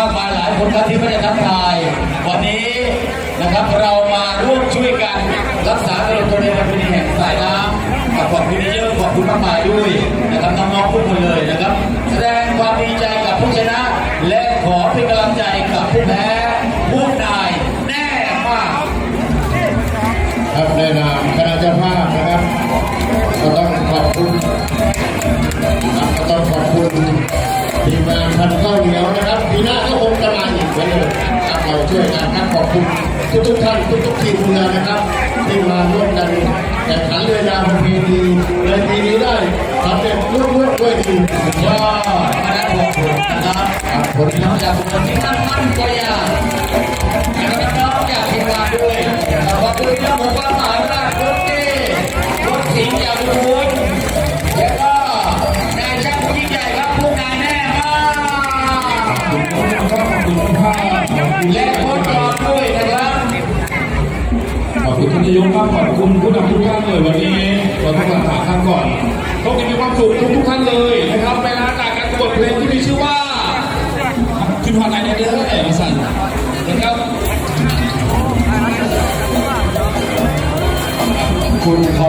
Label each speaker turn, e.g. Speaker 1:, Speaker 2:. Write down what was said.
Speaker 1: มากมายหลายคนครับที่ไม่ได้ทักทาย วันนี้นะครับเรามาร่วมช่วยกันรักษาตลอดตัวในประเพณีแห่งสายน้ำกับขอบคุณเยอะขอบคุณมากมายด้วยนะครับน้องๆทุกคนเลยนะครับ แสดงความดีใจกับผู้ชนะ และขอเป็นกำลังใจกับผู้แพ้ผู้นายแน่มาก
Speaker 2: ครับในนาม ทีมงานพันข้าวเหนียวนะครับปีหน้าก็คงจะมาอีกเหมือนเดิมครับเราช่วยกันครับขอบคุณทุกทุกท่านทุกทุกทีมเรือนะครับ ที่มาร่วมกันแข่งขันเรือยาวประเพณีในปีนี้ได้สำเร็จรุ่งรืองด้วยดี
Speaker 1: ยอดคณะของผมนะครับกับผลน้องจากคนที่มั่นมั่นก็อยากแล้วก็น้องอยากทีมงานด้วยขอบคุณน้องผมประสาากและโค้ชจอมด้วยนะครับ
Speaker 3: ขอบคุณท่านนายกครับขอบคุณผู้นำทุกท่านเลยวันนี้เราต้องหาถามท่านก่อนพวกนี้มีความสุขทุกทุกท่านเลยนะครับไปร้านจากการบทเพลงที่มีชื่อว่าขึ้นหัวไหนในเด้อเอ๋มาสั่นนะครับ
Speaker 2: คุณขอบ